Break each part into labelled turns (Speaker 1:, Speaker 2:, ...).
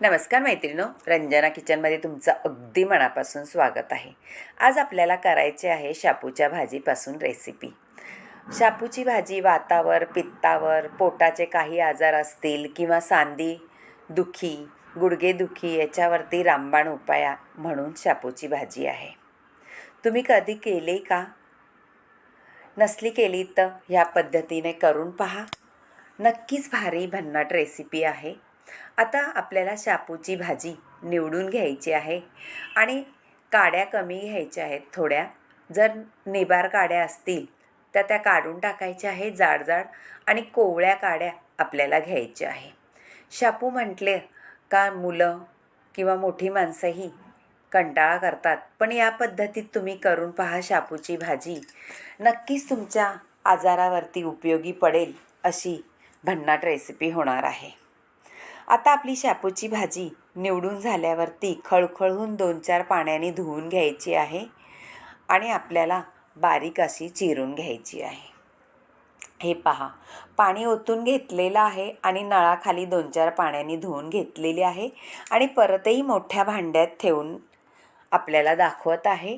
Speaker 1: नमस्कार मैत्रिणो रंजना किचनमध्ये तुमचं अगदी मनापासून स्वागत आहे. आज आपल्याला करायचे आहे शापूच्या भाजीपासून रेसिपी शापूची भाजी वातावर पित्तावर पोटाचे काही आजार असतील किंवा सांदी दुखी गुडघेदुखी याच्यावरती रामबाण उपाया म्हणून शापूची भाजी आहे. तुम्ही कधी केली का? नसली केली तर ह्या पद्धतीने करून पहा. नक्कीच भारी भन्नाट रेसिपी आहे. आता आपल्याला शापूची भाजी निवडून घ्यायची आहे आणि काड्या कमी घ्यायच्या आहेत थोड्या. जर निबार काड्या असतील तर त्या काढून टाकायच्या आहे जाड जाड आणि कोवळ्या काड्या आपल्याला घ्यायच्या आहे शापू म्हटले का मुलं किंवा मोठी माणसंही कंटाळा करतात? पण या पद्धतीत तुम्ही करून पहा शापूची भाजी. नक्कीच तुमच्या आजारावरती उपयोगी पडेल अशी भन्नाट रेसिपी होणार आहे. आता आपली शापूची भाजी निवडून झाल्यावरती खळखळून दोन चार पाण्याने धुवून घ्यायची आहे आणि आपल्याला बारीक अशी चिरून घ्यायची आहे. हे पहा पाणी ओतून घेतलेलं आहे आणि नळाखाली दोन चार पाण्याने धुवून घेतलेली आहे आणि परतही मोठ्या भांड्यात ठेवून आपल्याला दाखवत आहे.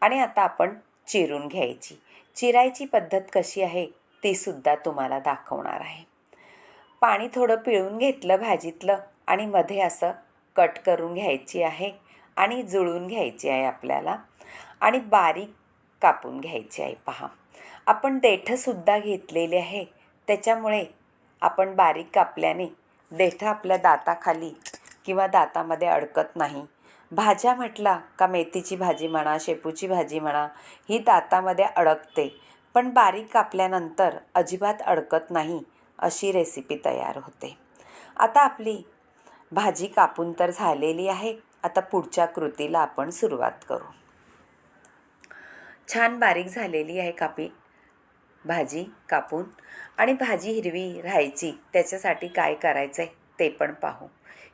Speaker 1: आणि आता आपण चिरून घ्यायची. चिरायची पद्धत कशी आहे ती सुद्धा तुम्हाला दाखवणार आहे. पाणी थोडं पिळून घेतलं भाजीतलं आणि मध्ये असं कट करून घ्यायची आहे आणि जुळून घ्यायची आहे आपल्याला आणि बारीक कापून घ्यायची आहे. पहा आपण देठंसुद्धा घेतलेले आहे. त्याच्यामुळे आपण बारीक कापल्याने देठं आपल्या दाताखाली किंवा दातामध्ये अडकत नाही. भाज्या म्हटला का मेथीची भाजी म्हणा शेपूची भाजी म्हणा ही दातामध्ये अडकते. पण बारीक कापल्यानंतर अजिबात अडकत नाही. अशी रेसिपी तयार होते. आता आपली भाजी कापून तर झालेली आहे. आता पुढच्या कृतीला आपण सुरुवात करू. छान बारीक झालेली आहे कापी भाजी कापून. आणि भाजी हिरवी राहायची त्याच्यासाठी काय करायचं आहे ते पण पाहू.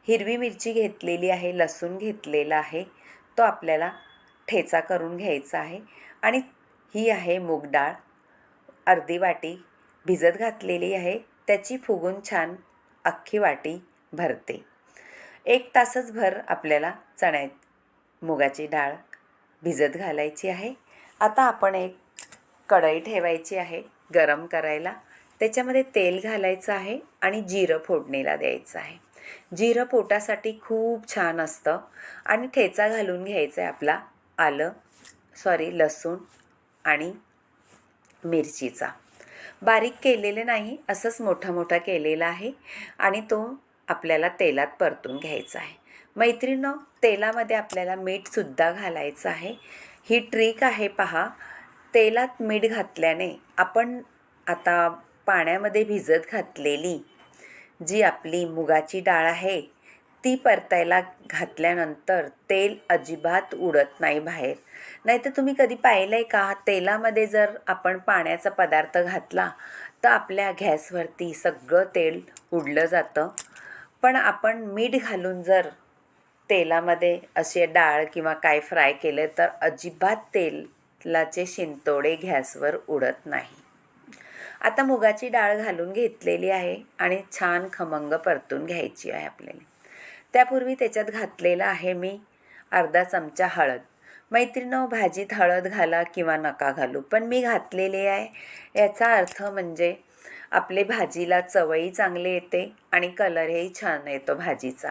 Speaker 1: हिरवी मिरची घेतलेली आहे लसूण घेतलेला आहे. तो आपल्याला ठेचा करून घ्यायचा आहे. आणि ही आहे मूग डाळ. अर्धी वाटी भिजत घातलेली आहे. त्याची फुगून छान अख्खी वाटी भरते. एक तासच भर आपल्याला चण्यात मुगाची डाळ भिजत घालायची आहे. आता आपण एक कढई ठेवायची आहे गरम करायला. त्याच्यामध्ये तेल घालायचं आहे आणि जिरं फोडणीला द्यायचं आहे. जिरं पोटासाठी खूप छान असतं आणि ठेचा घालून घ्यायचा आहे आपला आलं सॉरी लसूण आणि मिरचीचा. बारीक केलेले नाही असंच मोठा मोठा केलेला आहे आणि तो आपल्याला तेलात परतून घ्यायचा आहे. मैत्रिणं तेलामध्ये आपल्याला मीठसुद्धा घालायचं आहे. ही ट्रिक आहे पहा. तेलात मीठ घातल्याने आपण आता पाण्यामध्ये भिजत घातलेली जी आपली मुगाची डाळ आहे ती परतायला घातल्यानंतर तेल अजिबात उडत नाही बाहेर. नाही तर तुम्ही कधी पाहिलं आहे का? तेलामध्ये जर आपण पाण्याचा पदार्थ घातला तर आपल्या गॅसवरती सगळं तेल उडलं जातं. पण आपण मीठ घालून जर तेलामध्ये असे डाळ किंवा काय फ्राय केले तर अजिबात तेलाचे शिंतोडे गॅसवर उडत नाही. आता मुगाची डाळ घालून घेतलेली आहे आणि छान खमंग परतून घ्यायची आहे आपल्याला. त्यापूर्वी त्याच्यात घातलेलं आहे मी अर्धा चमचा हळद. मैत्रिणं भाजीत हळद घाला किंवा नका घालू पण मी घातलेली आहे. याचा अर्थ म्हणजे आपले भाजीला चवही चांगली येते आणि कलरही छान येतो भाजीचा.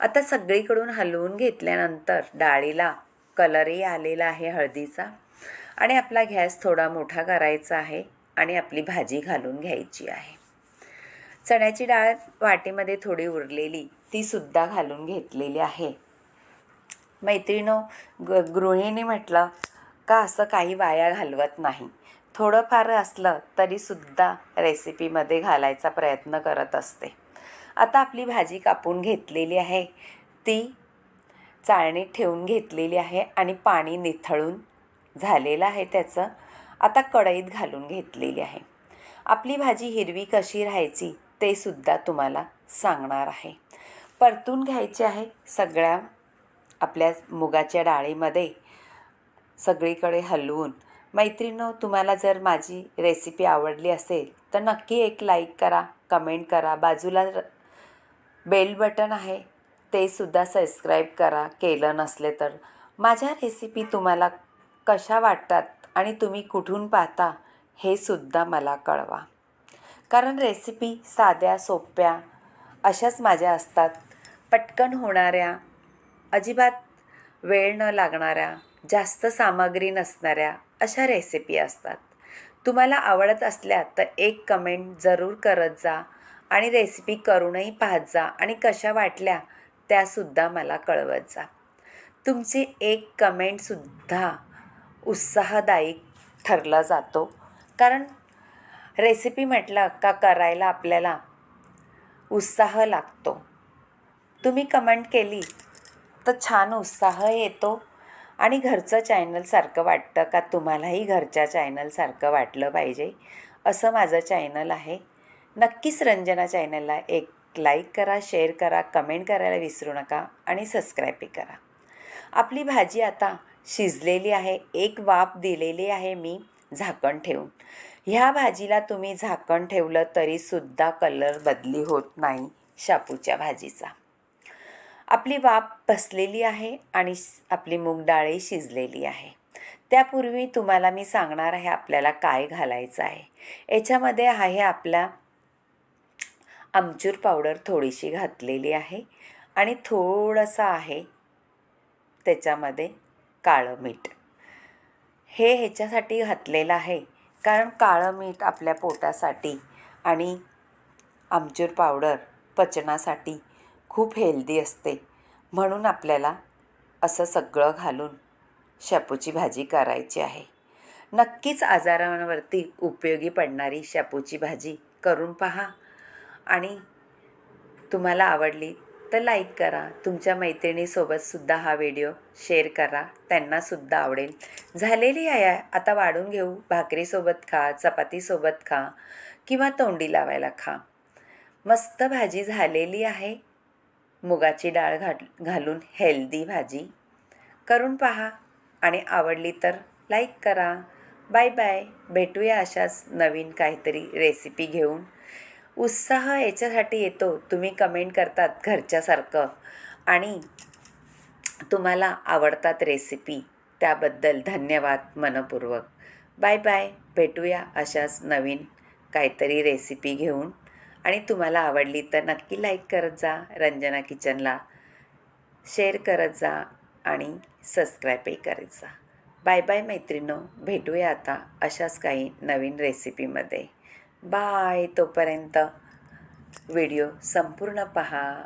Speaker 1: आता सगळीकडून हलवून घेतल्यानंतर डाळीला कलरही आलेला आहे हळदीचा आणि आपला गॅस थोडा मोठा करायचा आहे आणि आपली भाजी घालून घ्यायची आहे. चण्याची डाळ वाटीमध्ये थोडी उरलेली तीसुद्धा घालून घेतलेली आहे. मैत्रिणो ग गृहिणी म्हटलं का असं काही वाया घालवत नाही? थोडंफार असलं तरीसुद्धा रेसिपीमध्ये घालायचा प्रयत्न करत असते. आता आपली भाजी कापून घेतलेली आहे. ती चाळणीत ठेवून घेतलेली आहे आणि पाणी निथळून झालेलं आहे त्याचं. आता कढईत घालून घेतलेली आहे. आपली भाजी हिरवी कशी राहायची ते सुद्धा तुम्हाला सांगणार आहे. परतून घ्यायचे आहे सगळ्या आपल्या मुगाच्या डाळीमध्ये सगळीकडे हलवून. मैत्रिणो तुम्हाला जर माझी रेसिपी आवडली असेल तर नक्की एक लाईक करा कमेंट करा. बाजूला बेल बटन आहे ते सुद्धा सबस्क्राईब करा. केलं नसले तर. माझ्या रेसिपी तुम्हाला कशा वाटतात आणि तुम्ही कुठून पाहता हे सुद्धा मला कळवा. कारण रेसिपी साध्या सोप्या अशाच माझ्या असतात. पटकन होणाऱ्या अजिबात वेळ न लागणाऱ्या जास्त सामग्री नसणाऱ्या अशा रेसिपी असतात. तुम्हाला आवडत असल्या तर एक कमेंट जरूर करत जा आणि रेसिपी करूनही पाहत जा आणि कशा वाटल्या त्यासुद्धा मला कळवत जा. तुमची एक कमेंटसुद्धा उत्साहदायी ठरला जातो. कारण रेसिपी म्हटलं का करायला आपल्याला उत्साह लागतो. तुम्ही कमेंट केली तर छान उत्साह येतो. आणि घरचं चॅनलसारखं वाटतं का? तुम्हालाही घरच्या चॅनलसारखं वाटलं पाहिजे. असं माझं चॅनल आहे. नक्कीच रंजना चॅनलला एक लाईक करा शेअर करा कमेंट करायला विसरू नका आणि सबस्क्राईबही करा. आपली भाजी आता शिजलेली आहे. एक वाफ दिलेली आहे मी झाकण ठेवून. ह्या भाजीला तुम्ही झाकण ठेवलं तरीसुद्धा कलर बदली होत नाही शापूच्या भाजीचा. आपली वाफ बसलेली आहे आणि श- आपली मूग शिजलेली आहे. त्यापूर्वी तुम्हाला मी सांगणार आहे आपल्याला काय घालायचं आहे. याच्यामध्ये आहे आपला आमचूर पावडर थोडीशी घातलेली आहे आणि थोडंसं आहे त्याच्यामध्ये काळं मीठ. हे ह्याच्यासाठी घातलेलं आहे कारण काळं मीठ आपल्या पोटासाठी आणि आमचूर पावडर पचनासाठी खूप हेल्दी असते. म्हणून आपल्याला असं सगळं घालून शापूची भाजी करायची आहे. नक्कीच आजारांवरती उपयोगी पडणारी शापूची भाजी करून पहा. आणि तुम्हाला आवडली तर लाईक करा. तुमच्या मैत्रिणीसोबतसुद्धा हा व्हिडिओ शेअर करा. त्यांनासुद्धा आवडेल. झालेली आहे. आता वाढून घेऊ. भाकरीसोबत खा चपातीसोबत खा किंवा तोंडी लावायला खा. मस्त भाजी झालेली आहे. मुगाची डाळ घाल घालून हेल्दी भाजी. करून पहा. आणि आवडली तर लाईक करा. बाय बाय भेटूया अशाच नवीन काहीतरी रेसिपी घेऊन. उत्साह याच्यासाठी येतो. तुम्ही कमेंट करतात घरच्यासारखं. आणि तुम्हाला आवडतात रेसिपी त्याबद्दल धन्यवाद मनपूर्वक. बाय बाय भेटूया अशाच नवीन काहीतरी रेसिपी घेऊन. आणि तुम्हाला आवडली तर नक्की लाईक करत जा रंजना किचनला शेअर करत जा आणि सबस्क्राईबही करत जा. बाय बाय मैत्रिणो भेटूया आता अशाच काही नवीन रेसिपीमध्ये बाय तोपर्यंत. व्हिडिओ संपूर्ण पहा.